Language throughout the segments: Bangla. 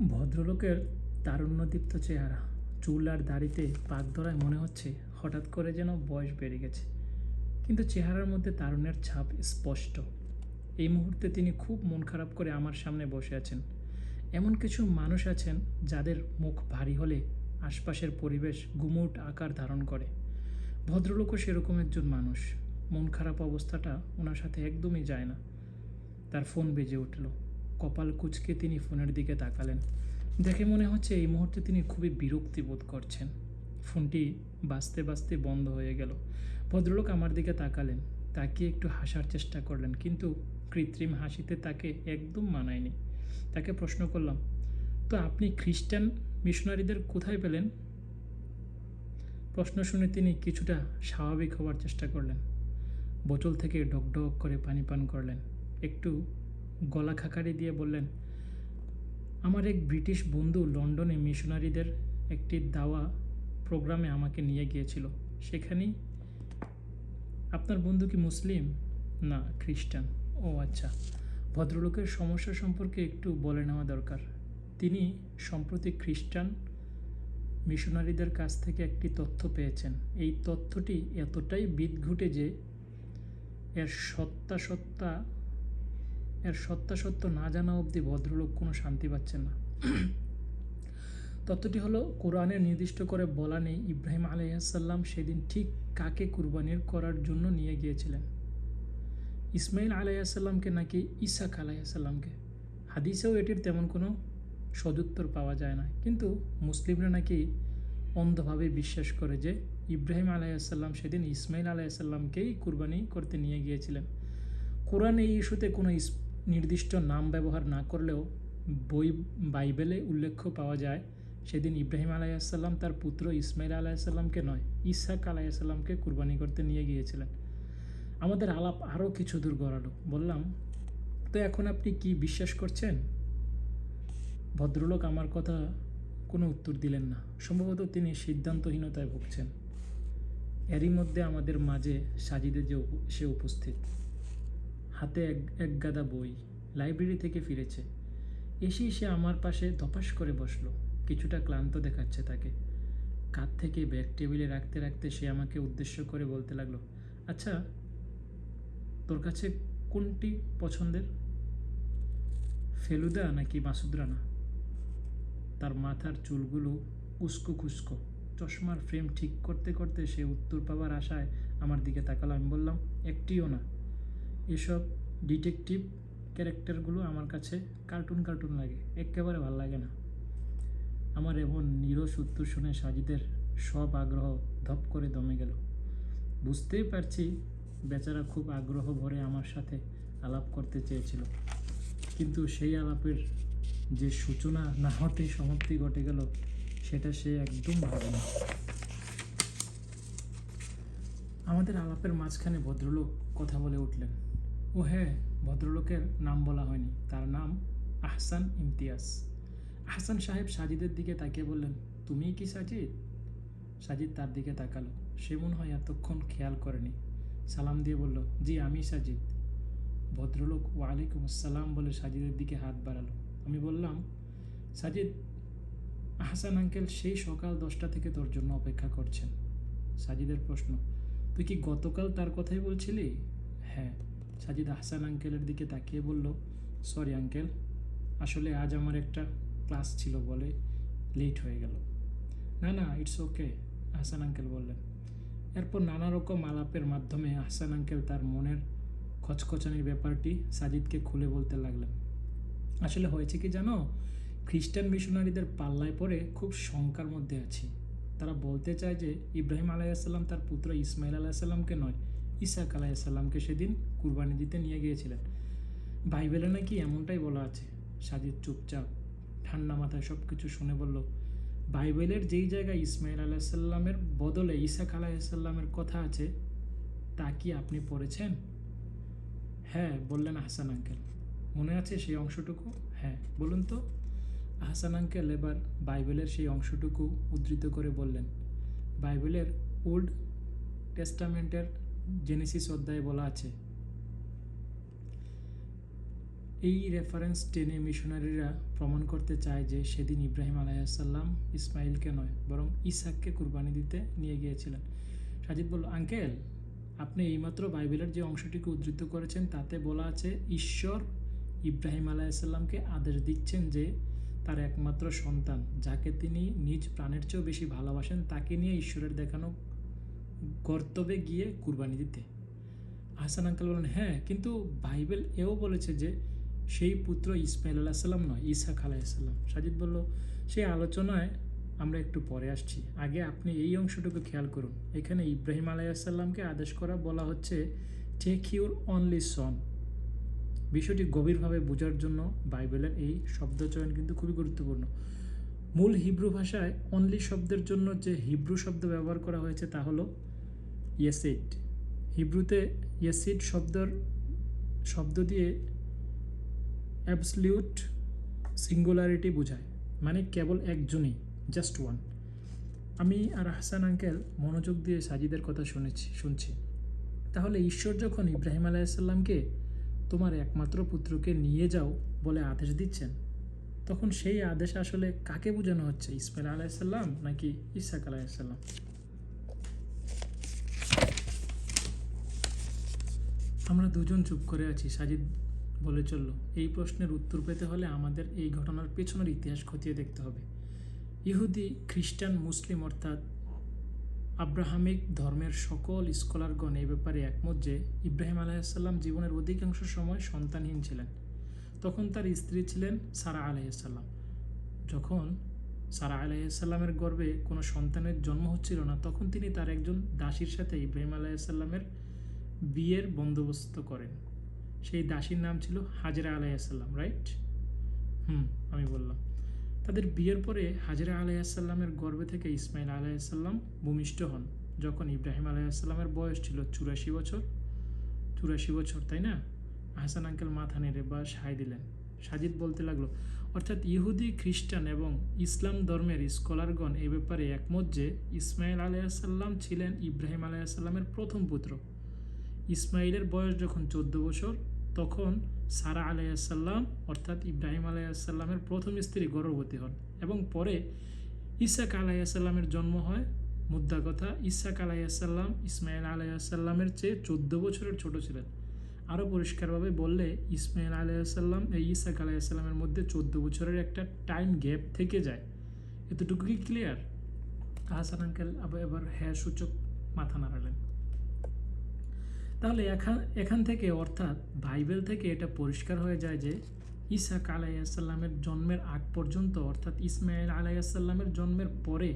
ভদ্রলোকের তারুণ্যদীপ্ত চেহারা, চুল আর দাড়িতে পাক ধরায় মনে হচ্ছে হঠাৎ করে যেন বয়স বেড়ে গেছে। কিন্তু চেহারার মধ্যে তারুণ্যের ছাপ স্পষ্ট। এই মুহূর্তে তিনি খুব মন খারাপ করে আমার সামনে বসে আছেন। এমন কিছু মানুষ আছেন যাদের মুখ ভারী হলে আশপাশের পরিবেশ গুমুট আকার ধারণ করে। ভদ্রলোকও সেরকম একজন মানুষ। মন খারাপ অবস্থাটা ওনার সাথে একদমই যায় না। তার ফোন বেজে উঠল। কপাল কুচকে তিনি ফোনের দিকে তাকালেন। দেখে মনে হচ্ছে এই মুহূর্তে তিনি খুবই বিরক্তি বোধ করছেন। ফোনটি বাঁচতে বাজতে বন্ধ হয়ে গেল। ভদ্রলোক আমার দিকে তাকালেন। তাকিয়ে একটু হাসার চেষ্টা করলেন, কিন্তু কৃত্রিম হাসিতে তাকে একদম মানায়নি। তাকে প্রশ্ন করলাম, তো আপনি খ্রিস্টান মিশনারিদের কোথায় পেলেন? প্রশ্ন শুনে তিনি কিছুটা স্বাভাবিক হওয়ার চেষ্টা করলেন। বোতল থেকে ডকডক করে পানি পান করলেন। একটু গলা খাকারি দিয়ে বললেন, আমার এক ব্রিটিশ বন্ধু লন্ডনে মিশনারিদের একটি দাওয়া প্রোগ্রামে আমাকে নিয়ে গিয়েছিল। সেখানেই, আপনার বন্ধু কি মুসলিম? না, খ্রিস্টান। ও আচ্ছা। ভদ্রলোকের সমস্যা সম্পর্কে একটু বলে নেওয়া দরকার। তিনি সম্প্রতি খ্রিস্টান মিশনারিদের কাছ থেকে একটি তথ্য পেয়েছেন। এই তথ্যটি এতটাই বিদঘুটে যে, এর সত্তা সত্তা এর সত্যাসত্য না জানা অবধি ভদ্রলোক কোনো শান্তি পাচ্ছেন না। তত্ত্বটি হলো কোরআনের নির্দিষ্ট করে বলা নেই ইব্রাহিম আলাইসাল্লাম সেদিন ঠিক কাকে কুরবানির করার জন্য নিয়ে গিয়েছিলেন। ইসমাইল আলাইসাল্লামকে নাকি ইসাক আলাইসাল্লামকে হাদিসেও এটির তেমন কোনো সদুত্তর পাওয়া যায় না। কিন্তু মুসলিমরা নাকি অন্ধভাবে বিশ্বাস করে যে ইব্রাহিম আলাইসাল্লাম সেদিন ইসমাইল আলাইসাল্লামকেই কুরবানি করতে নিয়ে গিয়েছিলেন। কোরআন এই ইস্যুতে কোনো নির্দিষ্ট নাম ব্যবহার না করলেও বই বাইবেলে উল্লেখ পাওয়া যায়, সেদিন ইব্রাহিম আলাইসাল্লাম তার পুত্র ইসমাইল আলাইসাল্লামকে নয় ইসাক আলাইসাল্লামকে কুরবানি করতে নিয়ে গিয়েছিলেন। আমাদের আলাপ আরও কিছু দূর গড়ালো। বললাম, তো এখন আপনি কি বিশ্বাস করছেন? ভদ্রলোক আমার কথা কোনো উত্তর দিলেন না। সম্ভবত তিনি সিদ্ধান্তহীনতায় ভুগছেন। এরই মধ্যে আমাদের মাঝে সাজিদে যে সে উপস্থিত। হাতে এক এক গাদা বই লাইব্রেরি থেকে ফিরেছে। এসেই সে আমার পাশে ধপাস করে বসল। কিছুটা ক্লান্ত দেখাচ্ছে তাকে। কাঁধ থেকে ব্যাগ টেবিলে রাখতে রাখতে সে আমাকে উদ্দেশ্য করে বলতে লাগল আচ্ছা তোর কাছে কোনটি পছন্দের? ফেলুদা নাকি মাসুদ রানা তার মাথার চুলগুলো উস্কো খুস্কো চশমার ফ্রেম ঠিক করতে করতে সে উত্তর পাওয়ার আশায় আমার দিকে তাকালো। আমি বললাম, একটিও না। এসব ডিটেকটিভ ক্যারেক্টারগুলো আমার কাছে কার্টুন কার্টুন লাগে, একেবারে ভালো লাগে না। আমার এমন নিরস উত্তর শুনে সাজিদের সব আগ্রহ ধপ করে দমে গেল। বুঝতেই পারছি বেচারা খুব আগ্রহ ভরে আমার সাথে আলাপ করতে চেয়েছিল। কিন্তু সেই আলাপের যে সূচনা না হতেই সমাপ্তি ঘটে গেল, সেটা সে একদম ভাবে না। আমাদের আলাপের মাঝখানে ভদ্রলোক কথা বলে উঠলেন। ও হ্যাঁ ভদ্রলোকের নাম বলা হয়নি। তার নাম আহসান ইমতিয়াজ। আহসান সাহেব সাজিদের দিকে তাকিয়ে বললেন, তুমি কি সাজিদ? সাজিদ তার দিকে তাকালো। সে মনে হয় এতক্ষণ খেয়াল করেনি। সালাম দিয়ে বলল, জি, আমি সাজিদ। ভদ্রলোক, ওয়ালাইকুম আসসালাম বলে সাজিদের দিকে হাত বাড়ালো। আমি বললাম, সাজিদ, আহসান আঙ্কেল সেই সকাল দশটা থেকে তোর জন্য অপেক্ষা করছেন। সাজিদের প্রশ্ন, তুই কি গতকাল তার কথাই বলছিলি? হ্যাঁ। সাজিদ আহসান আঙ্কেলের দিকে তাকিয়ে বলল, সরি আঙ্কেল, আসলে আজ আমার একটা ক্লাস ছিল বলে লেট হয়ে গেল। না না, ইটস ওকে, আহসান আঙ্কেল বললেন। এরপর নানা রকম আলাপের মাধ্যমে আহসান আঙ্কেল তার মনের খচখচানির ব্যাপারটি সাজিদকে খুলে বলতে লাগলেন। আসলে হয়েছে কি জানো, খ্রিস্টান মিশনারিদের পাল্লায় পড়ে খুব শঙ্কার মধ্যে আছি। তারা বলতে চায় যে, ইব্রাহিম আলাইসাল্লাম তার পুত্র ইসমাইল আলাইসাল্লামকে নয় ইসাক আলাইসাল্লামকে সেদিন কুরবানি দিতে নিয়ে গিয়েছিলেন। বাইবেলে নাকি এমনটাই বলা আছে, সাজিদ চুপচাপ, ঠান্ডা মাথায় সব কিছু শুনে বলল, বাইবেলের যেই জায়গায় ইসমাইল আলাইসাল্লামের বদলে ইসাক আলাইসাল্লামের কথা আছে, তা কি আপনি পড়েছেন? হ্যাঁ বললেন আহসান আঙ্কেল। মনে আছে সেই অংশটুকু? হ্যাঁ বলুন তো। আহসান আঙ্কেল এবার বাইবেলের সেই অংশটুকু উদ্ধৃত করে বললেন, বাইবেলের ওল্ড টেস্টামেন্টের জেনেসিস অধ্যায়ে বলা আছে। এই রেফারেন্স টেনে মিশনারিরা প্রমাণ করতে চায় যে সেদিন ইব্রাহিম আলাইসাল্লাম ইসমাইলকে নয়, বরং ইসাককে কুরবানি দিতে নিয়ে গিয়েছিলেন। সাজিদ বলল, আঙ্কেল, আপনি এইমাত্র বাইবেলের যে অংশটিকে উদ্ধৃত করেছেন, তাতে বলা আছে ঈশ্বর ইব্রাহিম আলাইসাল্লামকে আদেশ দিচ্ছেন যে তার একমাত্র সন্তান, যাকে তিনি নিজ প্রাণের চেয়েও বেশি ভালোবাসেন, তাকে নিয়ে ঈশ্বরের দেখানো গর্তবে গিয়ে কুরবানি দিতে। হাসান আঙ্কেল বলেন হ্যাঁ কিন্তু বাইবেল এও বলেছে যে সেই পুত্র ইসমাইল আলাহ সাল্লাম নয় ইসাক আলাইসাল্লাম সাজিদ বলল, সেই আলোচনায় আমরা একটু পরে আসছি। আগে আপনি এই অংশটুকু খেয়াল করুন। এখানে ইব্রাহিম আলাইসাল্লামকে আদেশ করা বলা হচ্ছে টেক ইউর অনলি সন বিষয়টি গভীরভাবে বোঝার জন্য বাইবেলের এই শব্দচয়ন কিন্তু খুবই গুরুত্বপূর্ণ। মূল হিব্রু ভাষায় অনলি শব্দের জন্য যে হিব্রু শব্দ ব্যবহার করা হয়েছে তা হলো ইয়েসিড। হিব্রুতে ইয়েসিড শব্দর, শব্দ দিয়ে অ্যাবসলিউট সিঙ্গুলারিটি বোঝায় মানে কেবল একজনই, জাস্ট ওয়ান। আমি আর হাসান আঙ্কেল মনোযোগ দিয়ে সাজিদের কথা শুনেছি, শুনছি। তাহলে ঈশ্বর যখন ইব্রাহিম আলাইসাল্লামকে তোমার একমাত্র পুত্রকে নিয়ে যাও বলে আদেশ দিচ্ছেন, তখন সেই আদেশ আসলে কাকে বোঝানো হচ্ছে, ইসমাইল আলাইসাল্লাম নাকি ইসাক আলাইসাল্লাম আমরা দুজন চুপ করে আছি, সাজিদ বলে চলল, এই প্রশ্নের উত্তর পেতে হলে আমাদের এই ঘটনার পেছনের ইতিহাস খতিয়ে দেখতে হবে। ইহুদি, খ্রিস্টান, মুসলিম অর্থাৎ আব্রাহামিক ধর্মের সকল স্কলারগণ এই ব্যাপারে একমত যে, ইব্রাহিম আলাইসাল্লাম জীবনের অধিকাংশ সময় সন্তানহীন ছিলেন। তখন তার স্ত্রী ছিলেন সারা আলাইসাল্লাম যখন সারা আলাইসাল্লামের গর্ভে কোনো সন্তানের জন্ম হচ্ছিল না, তখন তিনি তার একজন দাসীর সাথে ইব্রাহিম আলাইসাল্লামের বিয়ের বন্দোবস্ত করেন। সেই দাসীর নাম ছিল হাজরা আলাইসাল্লাম রাইট হুম, আমি বললাম। তাদের বিয়ের পরে হাজরা আলাইসাল্লামের গর্ভে থেকে ইসমাইল আলাইসাল্লাম ভূমিষ্ঠ হন, যখন ইব্রাহিম আলাইসাল্লামের বয়স ছিল চুরাশি বছর। চুরাশি বছর, তাই না? হাসান আঙ্কেল মাথা নেড়ে বা সাই দিলেন। সাজিদ বলতে লাগল, অর্থাৎ ইহুদি, খ্রিস্টান এবং ইসলাম ধর্মের স্কলারগণ এ ব্যাপারে একমত যে ইসমাইল আলাইসাল্লাম ছিলেন ইব্রাহিম আলাইসাল্লামের প্রথম পুত্র। ইসমাইলের বয়স যখন চোদ্দ বছর, তখন সারা আলাইসাল্লাম অর্থাৎ ইব্রাহিম আলাইসাল্লামের প্রথম স্ত্রী গর্ভবতী হন এবং পরে ইসাক আলাইসাল্লামের জন্ম হয়। মুদ্রা কথা, ইসাক আলাইসাল্লাম ইসমাইল আলাইসাল্লামের চেয়ে চোদ্দ বছরের ছোট ছিলেন। আরও পরিষ্কারভাবে বললে, ইসমাইল আলাইসাল্লাম এই ইসাক আলাইসাল্লামের মধ্যে চোদ্দ বছরের একটা টাইম গ্যাপ থেকে যায়। এতটুকু কি ক্লিয়ার আহসান আঙ্কেল আবার এবার হ্যাঁ সূচক মাথা নাড়ালেন। তাহলে এখান এখান থেকে অর্থাৎ বাইবেল থেকে এটা পরিষ্কার হয়ে যায় যে ইসাক আলাইসাল্লামের জন্মের আগ পর্যন্ত, অর্থাৎ ইসমাইল আলাইসাল্লামের জন্মের পরে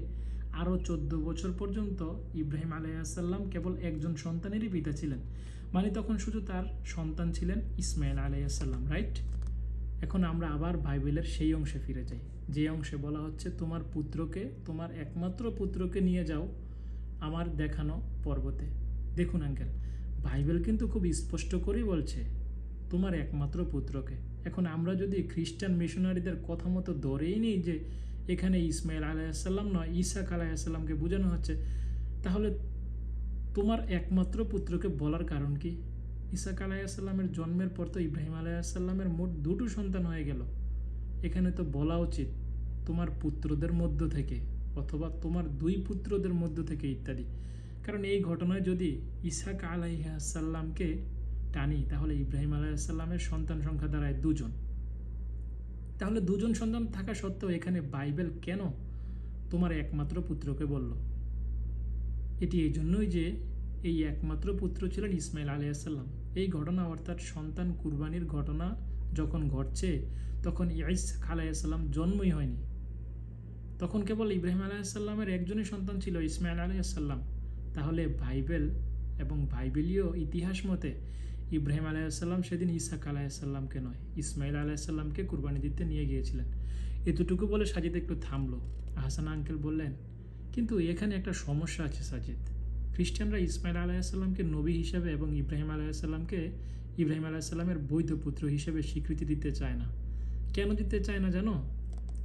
আরও চোদ্দ বছর পর্যন্ত ইব্রাহিম আলাইসাল্লাম কেবল একজন সন্তানেরই পিতা ছিলেন। মানে তখন শুধু তার সন্তান ছিলেন ইসমাইল আলাইসাল্লাম রাইট এখন আমরা আবার বাইবেলের সেই অংশে ফিরে যাই। যে অংশে বলা হচ্ছে, তোমার পুত্রকে, তোমার একমাত্র পুত্রকে নিয়ে যাও আমার দেখানো পর্বতে। দেখুন আঙ্কেল বাইবেল কিন্তু খুব স্পষ্ট করেই বলছে, তোমার একমাত্র পুত্রকে। এখন আমরা যদি খ্রিস্টান মিশনারিদের কথা মতো ধরেই নিই যে এখানে ইসমাইল আলাইসাল্লাম নয় ইসাক আলাইসাল্লামকে বোঝানো হচ্ছে, তাহলে তোমার একমাত্র পুত্রকে বলার কারণ কি? ইসাক আলাইসাল্লামের জন্মের পর তো ইব্রাহিম আলাইসাল্লামের মোট দুটো সন্তান হয়ে গেল। এখানে তো বলা উচিত, তোমার পুত্রদের মধ্য থেকে অথবা তোমার দুই পুত্রদের মধ্য থেকে ইত্যাদি। কারণ এই ঘটনায় যদি ইসাক আলাইসাল্লামকে টানি, তাহলে ইব্রাহিম আলাইসাল্লামের সন্তান সংখ্যা দাঁড়ায় দুজন। তাহলে দুজন সন্তান থাকা সত্ত্বেও এখানে বাইবেল কেন তোমার একমাত্র পুত্রকে বলল? এটি এই জন্যই যে এই একমাত্র পুত্র ছিলেন ইসমাইল আলিয়াসাল্লাম এই ঘটনা অর্থাৎ সন্তান কুরবানির ঘটনা যখন ঘটছে, তখন ইয়াইস আলাইসাল্লাম জন্মই হয়নি। তখন কেবল ইব্রাহিম আলাইসাল্লামের একজনই সন্তান ছিল ইসমাইল আলাইসাল্লাম তাহলে বাইবেল এবং বাইবেলীয় ইতিহাস মতে ইব্রাহিম আলাইসাল্লাম সেদিন ইসাক আলাইসাল্লামকে নয় ইসমাইল আলাইসাল্লামকে কুরবানি দিতে নিয়ে গিয়েছিলেন। এতটুকু বলে সাজিদ একটু থামলো। আহসান আঙ্কেল বললেন, কিন্তু এখানে একটা সমস্যা আছে সাজিদ। খ্রিস্টানরা ইসমাইল আলাইসাল্লামকে নবী হিসাবে এবং ইব্রাহিম আলাইসাল্লামকে ইব্রাহিম আলাইসাল্লামের বৈধ পুত্র হিসেবে স্বীকৃতি দিতে চায় না। কেন দিতে চায় না জানো?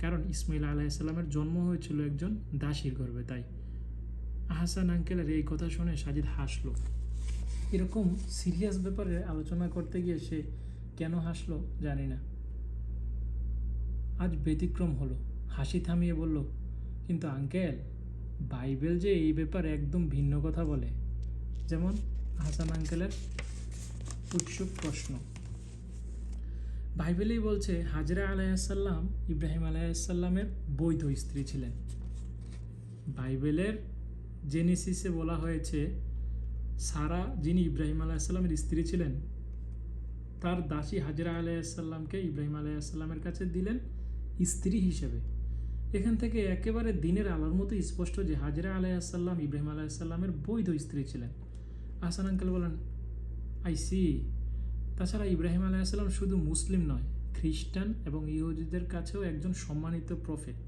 কারণ ইসমাইল আলাইসাল্লামের জন্ম হয়েছিল একজন দাসীর গর্ভে, তাই আহসান আঙ্কেলের এই কথা শুনে সাজিদ হাসলো। এরকম সিরিয়াস ব্যাপারে আলোচনা করতে গিয়ে সে কেন হাসলো জানি না। আজ ব্যতিক্রম হলো। হাসি থামিয়ে বলল, কিন্তু আঙ্কেল, বাইবেল যে এই ব্যাপারে একদম ভিন্ন কথা বলে। যেমন হাসান আঙ্কেলের উৎসুক প্রশ্ন। বাইবেলেই বলছে, হাজরা আলাইসাল্লাম ইব্রাহিম আলাইসাল্লামের বৈধ স্ত্রী ছিলেন। বাইবেলের জেনেসিসে বলা হয়েছে, সারা যিনি ইব্রাহিম আলাইসাল্লামের স্ত্রী ছিলেন, তার দাসী হাজরা আলাইসাল্লামকে ইব্রাহিম আলাইসাল্লামের কাছে দিলেন স্ত্রী হিসেবে। এখান থেকে একেবারে দিনের আলোর মতো স্পষ্ট যে হাজরা আলাইসাল্লাম ইব্রাহিম আলাইসাল্লামের বৈধ স্ত্রী ছিলেন। আসান আঙ্কেল বলেন, আই সি, তাছাড়া ইব্রাহিম আলাইসাল্লাম শুধু মুসলিম নয়, খ্রিস্টান এবং ইহুদিদের কাছেও একজন সম্মানিত প্রফেট।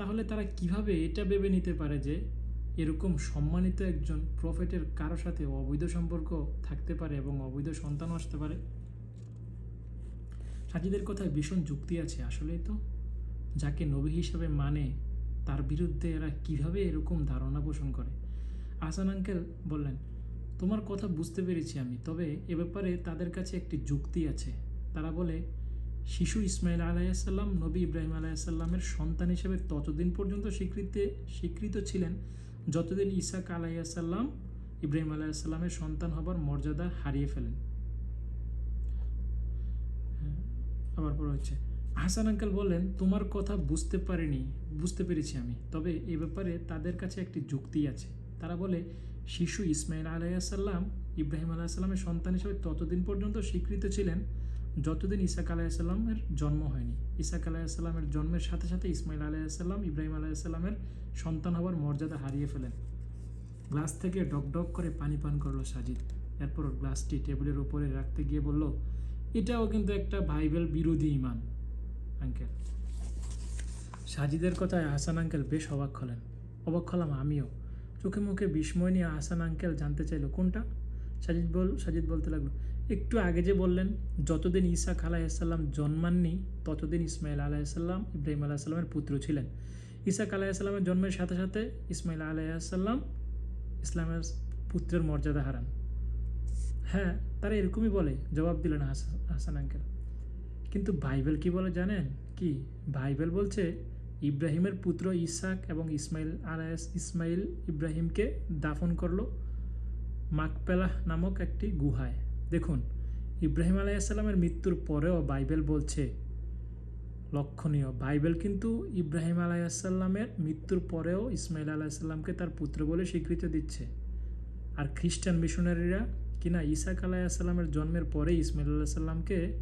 তাহলে তারা কীভাবে এটা ভেবে নিতে পারে যে এরকম সম্মানিত একজন প্রফেটের কারও সাথে অবৈধ সম্পর্ক থাকতে পারে এবং অবৈধ সন্তানও আসতে পারে? হাজিদের কথায় ভীষণ যুক্তি আছে আসলেই তো। যাকে নবী হিসাবে মানে তার বিরুদ্ধে এরা কীভাবে এরকম ধারণা পোষণ করে? আসান আঙ্কেল বললেন, তোমার কথা বুঝতে পেরেছি আমি, তবে এ ব্যাপারে তাদের কাছে একটি যুক্তি আছে। তারা বলে শিশু ইসমাইল আলাইসাল্লাম নবী ইব্রাহিম আলাইসাল্লামের সন্তান হিসেবে ততদিন পর্যন্ত স্বীকৃতি, স্বীকৃত ছিলেন। যতদিন ইসাক আলাইসাল্লাম ইব্রাহিম আলাইসাল্লামের সন্তান হবার মর্যাদা হারিয়ে ফেলেন। আবার পরে হচ্ছে, হাসান আঙ্কেল বললেন, তোমার কথা বুঝতে পারিনি, বুঝতে পেরেছি আমি। তবে এ ব্যাপারে তাদের কাছে একটি যুক্তি আছে। তারা বলে, শিশু ইসমাইল আলাইসাল্লাম ইব্রাহিম আলাইসাল্লামের সন্তান হিসেবে ততদিন পর্যন্ত স্বীকৃত ছিলেন। যতদিন ইসাক আলাইসাল্লামের জন্ম হয়নি ইসাক আলাইসাল্লামের জন্মের সাথে সাথে ইসমাইল আলাইসাল্লাম ইব্রাহিম আলাইসাল্লামের সন্তান হওয়ার মর্যাদা হারিয়ে ফেলেন। গ্লাস থেকে ডক ডক করে পানি পান করল সাজিদ। এরপর গ্লাসটি টেবিলের উপরে রাখতে গিয়ে বলল, এটাও কিন্তু একটা বাইবেল বিরোধী ইমান আঙ্কেল। সাজিদের কথায় হাসান আঙ্কেল বেশ অবাক হলেন। অবাক হলাম আমিও। চোখে মুখে বিস্ময় নিয়ে হাসান আঙ্কেল জানতে চাইলো কোনটা? সাজিদ বল, সাজিদ বলতে লাগল একটু আগে যে বললেন, যতদিন ইসাক আলাইসাল্লাম জন্মাননি, ততদিন ইসমাইল আলাইসাল্লাম ইব্রাহিম আলাইসাল্লামের পুত্র ছিলেন। ইসাক আলাইসাল্লামের জন্মের সাথে সাথে ইসমাইল আলাইসাল্লাম ইসলামের পুত্রের মর্যাদা হারান। হ্যাঁ তারা এরকমই বলে, জবাব দিলেন হাসান হাসান আঙ্কেল। কিন্তু বাইবেল কি বলে জানেন? কি? বাইবেল বলছে, ইব্রাহিমের পুত্র ইসাক এবং ইসমাইল আলাইস ইসমাইল ইব্রাহিমকে দাফন করল মাকপেলাহ নামক একটি গুহায়। দেখুন, ইব্রাহিম আলাইসাল্লামের মৃত্যুর পরেও বাইবেল বলছে, লক্ষণীয়, বাইবেল কিন্তু ইব্রাহিম আলাইসাল্লামের মৃত্যুর পরেও ইসমাইল আলাইসাল্লামকে তার পুত্র বলে স্বীকৃতি দিচ্ছে। আর খ্রিস্টান মিশনারিরা কিনা ইসাক আলাইসাল্লামের জন্মের পরে ইসমাইল আলাইসাল্লামকে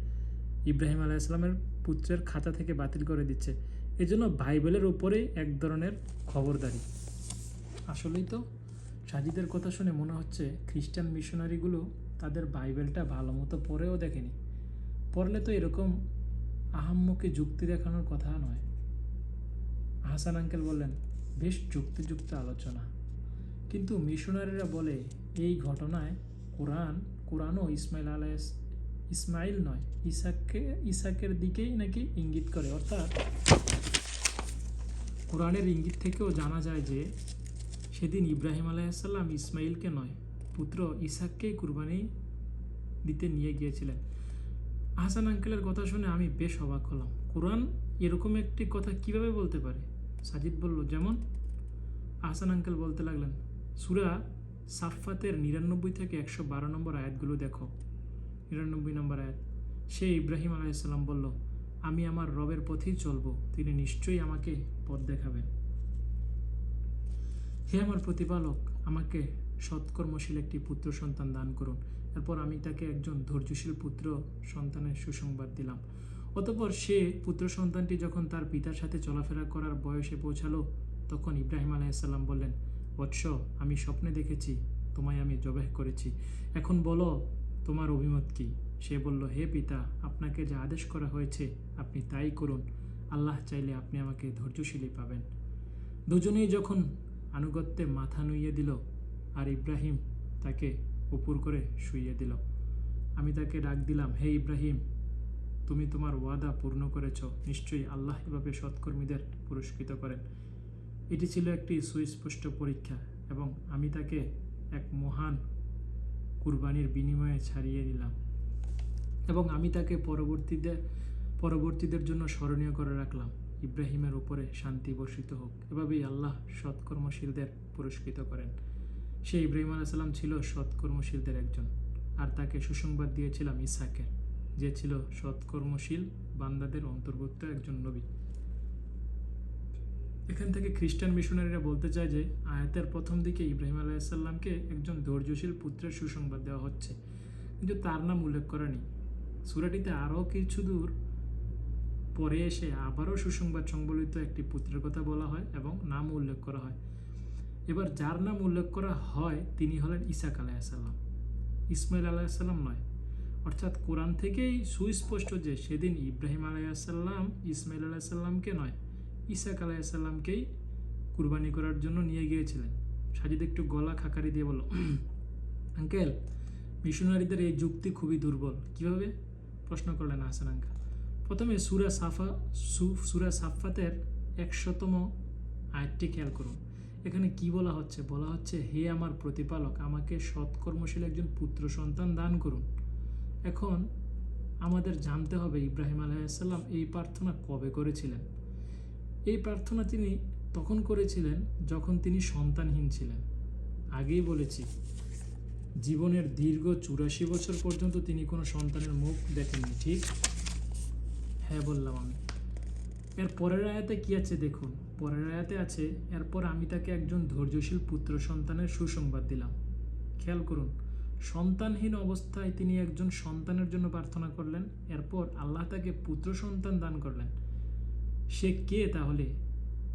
ইব্রাহিম আলাইসাল্লামের পুত্রের খাতা থেকে বাতিল করে দিচ্ছে। এজন্য বাইবেলের উপরেই এক ধরনের খবরদারি। আসলেই তো, সাজিদের কথা শুনে মনে হচ্ছে খ্রিস্টান মিশনারিগুলো তাদের বাইবেলটা ভালো মতো পড়েও দেখেনি। পড়লে তো এরকম আহাম্মকে যুক্তি দেখানোর কথা নয়। হাসান আঙ্কেল বললেন, বেশ যুক্তিযুক্ত আলোচনা। কিন্তু মিশনারিরা বলে, এই ঘটনায় কোরআন, কোরআনও ইসমাইল আলাহ ইসমাইল নয়, ইসাককে, ইসাকের দিকেই নাকি ইঙ্গিত করে। অর্থাৎ কোরআনের ইঙ্গিত থেকেও জানা যায় যে, সেদিন ইব্রাহিম আলাইসাল্লাম ইসমাইলকে নয় পুত্র ইসাককেই কুরবানি দিতে নিয়ে গিয়েছিলেন। হাসান আঙ্কেলের কথা শুনে আমি বেশ অবাক হলাম। কোরআন এরকম একটি কথা কীভাবে বলতে পারে? সাজিদ বলল, যেমন আহসান আঙ্কেল বলতে লাগলেন, সুরা সাফাতের নিরানব্বই থেকে একশো বারো নম্বর আয়াতগুলো দেখো। নিরানব্বই নম্বর আয়াত। সে ইব্রাহিম আলাইসাল্লাম বলল, আমি আমার রবের পথেই চলব, তিনি নিশ্চয়ই আমাকে পথ দেখাবেন। হে আমার প্রতিপালক, আমাকে সৎকর্মশীল একটি পুত্র সন্তান দান করুন। এরপর আমি তাকে একজন ধৈর্যশীল পুত্র সন্তানের সুসংবাদ দিলাম। অতপর সে পুত্র সন্তানটি যখন তার পিতার সাথে চলাফেরা করার বয়সে পৌঁছালো, তখন ইব্রাহিম আলাইসাল্লাম বললেন, বৎস, আমি স্বপ্নে দেখেছি, তোমায় আমি জবেহ করেছি। এখন বলো, তোমার অভিমত কি? সে বলল, হে পিতা, আপনাকে যা আদেশ করা হয়েছে, আপনি তাই করুন। আল্লাহ চাইলে আপনি আমাকে ধৈর্যশীলই পাবেন। দুজনেই যখন আনুগত্যে মাথা নুইয়ে দিল আর ইব্রাহিম তাকে উপর করে শুইয়ে দিল। আমি তাকে ডাক দিলাম, হে ইব্রাহিম, তুমি তোমার ওয়াদা পূর্ণ করেছ। নিশ্চয়ই আল্লাহ এভাবে সৎকর্মীদের পুরস্কৃত করেন। এটি ছিল একটি সুস্পষ্ট পরীক্ষা এবং আমি তাকে এক মহান কুরবানির বিনিময়ে ছাড়িয়ে দিলাম এবং আমি তাকে পরবর্তীদের পরবর্তীদের জন্য স্মরণীয় করে রাখলাম। ইব্রাহিমের উপরে শান্তি বর্ষিত হোক। এভাবেই আল্লাহ সৎকর্মশীলদের পুরস্কৃত করেন। সে ইব্রাহিম আলাইসাল্লাম ছিল সৎকর্মশীলদের একজন। আর তাকে সুসংবাদ দিয়েছিলাম ইসাকের, যে ছিল সৎকর্মশীল বান্দাদের অন্তর্ভুক্ত একজন নবী। এখান থেকে খ্রিস্টান মিশনারিরা বলতে চায় যে, আয়াতের প্রথম দিকে ইব্রাহিম আলাইসাল্লামকে একজন ধৈর্যশীল পুত্রের সুসংবাদ দেওয়া হচ্ছে। কিন্তু তার নাম উল্লেখ করা নেই। সুরাটিতে আরও কিছু দূর পরে এসে আবারও সুসংবাদ সংবলিত একটি পুত্রের কথা বলা হয় এবং নাম উল্লেখ করা হয়। এবার যার নাম উল্লেখ করা হয় তিনি হলেন ইসাক আলাইসাল্লাম ইসমাইল আলাইসাল্লাম নয়। অর্থাৎ কোরআন থেকেই সুস্পষ্ট যে সেদিন ইব্রাহিম আলাইসাল্লাম ইসমাইল আলাইসাল্লামকে নয় ইসাক আলাইসাল্লামকেই কুরবানি করার জন্য নিয়ে গিয়েছিলেন। সাজিদ একটু গলা খাকারি দিয়ে বলল, আঙ্কেল, মিশনারিদের এই যুক্তি খুবই দুর্বল। কীভাবে? প্রশ্ন করলেন হাসান আঙ্কেল। প্রথমে সুরা সাফা সু- সুরা সাফাতের একশতম আয়াতটি খেয়াল করুন। এখানে কি বলা হচ্ছে? বলা হচ্ছে, হে আমার প্রতিপালক, আমাকে সৎকর্মশীল একজন পুত্র সন্তান দান করুন। এখন আমাদের জানতে হবে ইব্রাহিম আলাইসাল্লাম এই প্রার্থনা কবে করেছিলেন? এই প্রার্থনা তিনি তখন করেছিলেন যখন তিনি সন্তানহীন ছিলেন। আগেই বলেছি, জীবনের দীর্ঘ চুরাশি বছর পর্যন্ত তিনি কোনো সন্তানের মুখ দেখেননি, ঠিক? হ্যাঁ বললাম আমি। এর পরের আয়াতে কি আছে দেখুন। পরের আয়াতে আছে, এরপর আমি তাকে একজন ধৈর্যশীল পুত্র সন্তানের সুসংবাদ দিলাম। খেয়াল করুন, সন্তানহীন অবস্থায় তিনি একজন সন্তানের জন্য প্রার্থনা করলেন, এরপর আল্লাহ তাকে পুত্র সন্তান দান করলেন। সে কে তাহলে?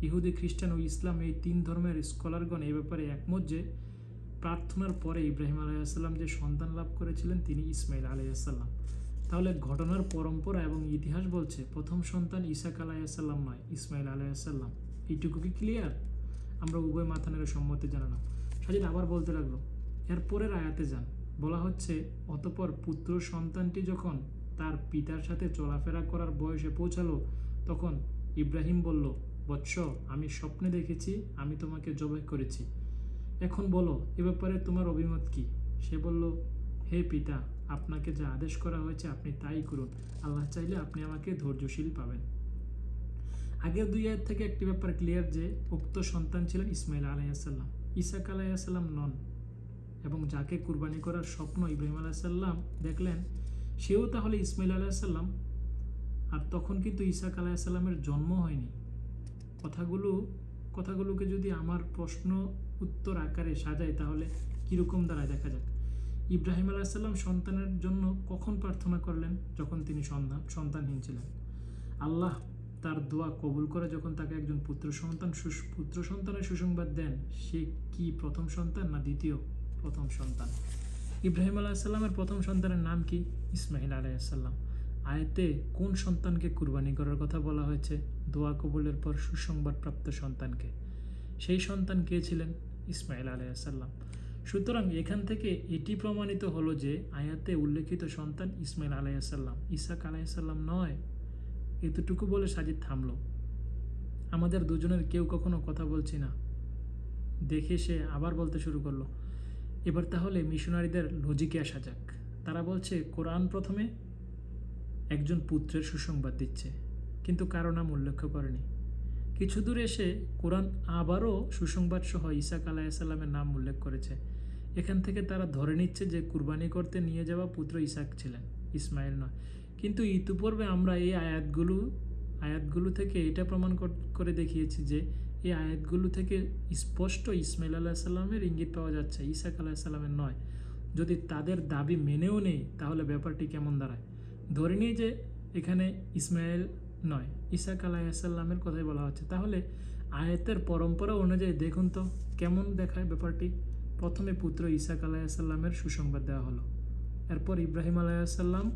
ইহুদি, খ্রিস্টান ও ইসলাম এই তিন ধর্মের স্কলারগণ এই ব্যাপারে একমত যে, প্রার্থনার পরে ইব্রাহিম আলাইসাল্লাম যে সন্তান লাভ করেছিলেন তিনি ইসমাইল আলাইসাল্লাম তাহলে ঘটনার পরম্পরা এবং ইতিহাস বলছে, প্রথম সন্তান ইসাক আলাইসাল্লাম নয় ইসমাইল আলাইসাল্লাম এইটুকু কি ক্লিয়ার আমরা উভয় মাথানের সম্মতি জানালাম। সাজিদ আবার বলতে লাগল এরপরের আয়াতে যান। বলা হচ্ছে, অতপর পুত্র সন্তানটি যখন তার পিতার সাথে চলাফেরা করার বয়সে পৌঁছালো, তখন ইব্রাহিম বলল, বৎস, আমি স্বপ্নে দেখেছি, আমি তোমাকে জবাই করেছি। এখন বলো, এ ব্যাপারে তোমার অভিমত কি? সে বলল, হে পিতা আপনাকে যা আদেশ করা হয়েছে আপনি তাই করুন। আল্লাহ চাইলে আপনি আমাকে ধৈর্যশীল পাবেন। আগের দুই আয়ের থেকে একটি ব্যাপার ক্লিয়ার যে, উক্ত সন্তান ছিলেন ইসমাইল আলাইসাল্লাম ইসাক আলাইসাল্লাম নন। এবং যাকে কুরবানি করার স্বপ্ন ইব্রাহিম আলাইসাল্লাম দেখলেন, সেও তাহলে ইসমাইল আলাইসাল্লাম আর তখন কিন্তু ইসাক আলাইসাল্লামের জন্ম হয়নি। কথাগুলো, কথাগুলোকে যদি আমার প্রশ্ন উত্তর আকারে সাজাই তাহলে কীরকম দাঁড়ায় দেখা যাক? ইব্রাহিম আলাইসাল্লাম সন্তানের জন্য কখন প্রার্থনা করলেন? যখন তিনি সন্তান সন্তানহীন ছিলেন। আল্লাহ তার দোয়া কবুল করে যখন তাকে একজন পুত্র সন্তান পুত্র সন্তানের সুসংবাদ দেন, সে কি প্রথম সন্তান না দ্বিতীয় প্রথম সন্তান? ইব্রাহিম আলাইসাল্লামের প্রথম সন্তানের নাম কি? ইসমাইল আলাইসাল্লাম আয়তে কোন সন্তানকে কুরবানি করার কথা বলা হয়েছে? দোয়া কবুলের পর সুসংবাদপ্রাপ্ত সন্তানকে। সেই সন্তান কে ছিলেন? ইসমাইল আলাইসাল্লাম সুতরাং এখান থেকে এটি প্রমাণিত হলো যে আয়াতে উল্লেখিত সন্তান ইসমাইল আলাইসাল্লাম ইসাক আলাইসাল্লাম নয়। এতটুকু বলে সাজিদ থামল। আমাদের দুজনের কেউ কখনো কথা বলছি না। দেখে সে আবার বলতে শুরু করল, এবার তাহলে মিশনারিদের লজিকে আসা যাক। তারা বলছে, কোরআন প্রথমে একজন পুত্রের সুসংবাদ দিচ্ছে, কিন্তু কারও নাম উল্লেখ করেনি। কিছু দূর এসে কোরআন আবারও সুসংবাদসহ ইসাক আলাইসাল্লামের নাম উল্লেখ করেছে। এখান থেকে তারা ধরে নিচ্ছে যে কুরবানি করতে নিয়ে যাওয়া পুত্র ইসাক ছিলেন, ইসমাইল নয়। কিন্তু ইতিপূর্বে আমরা এই আয়াতগুলো আয়াতগুলো থেকে এটা প্রমাণ করে দেখিয়েছি যে এই আয়াতগুলো থেকে স্পষ্ট ইসমাইল আলাহ সাল্লামের ইঙ্গিত পাওয়া যাচ্ছে, ইসাক আলাহ সাল্লামের নয়। যদি তাদের দাবি মেনেও নেই, তাহলে ব্যাপারটি কেমন দাঁড়ায়? ধরে নিই যে এখানে ইসমাইল নয়, ইসাক আলাইসাল্লামের কথাই বলা হচ্ছে। তাহলে আয়াতের পরম্পরা অনুযায়ী দেখুন তো, কেমন দেখায় ব্যাপারটি? প্রথমে পুত্র ইসাক আলাইসাল্লামের সুসংবাদ দেওয়া হলো। এরপর ইব্রাহিম আলাইসাল্লাম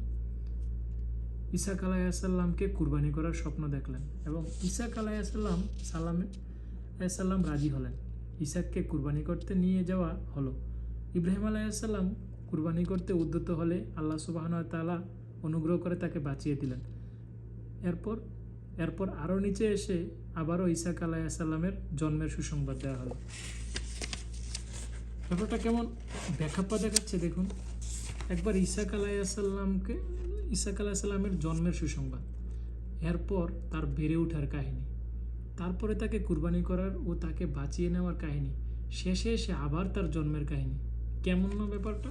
ইসাক আলাইসাল্লামকে কুরবানি করার স্বপ্ন দেখলেন এবং ইসাক আলাইসাল্লাম সাল্লাম আলাইসাল্লাম রাজি হলেন। ইসাককে কুরবানি করতে নিয়ে যাওয়া হলো। ইব্রাহিম আলাইসাল্লাম কুরবানি করতে উদ্যত হলে আল্লাহ সুবাহন তালা অনুগ্রহ করে তাকে বাঁচিয়ে দিলেন। এরপর এরপর আরও নিচে এসে আবারও ইসাক আলাইসাল্লামের জন্মের সুসংবাদ দেওয়া হলো। ব্যাপারটা কেমন? ব্যাখ্যাপ্পা দেখাচ্ছে, দেখুন। একবার ইসাক আলাইসাল্লামকে ইসাক আলাইসাল্লামের জন্মের সুসংবাদ। এরপর তার বেড়ে ওঠার কাহিনী। তারপরে তাকে কুরবানি করার ও তাকে বাঁচিয়ে নেওয়ার কাহিনী। শেষে এসে আবার তার জন্মের কাহিনী। কেমন না ব্যাপারটা?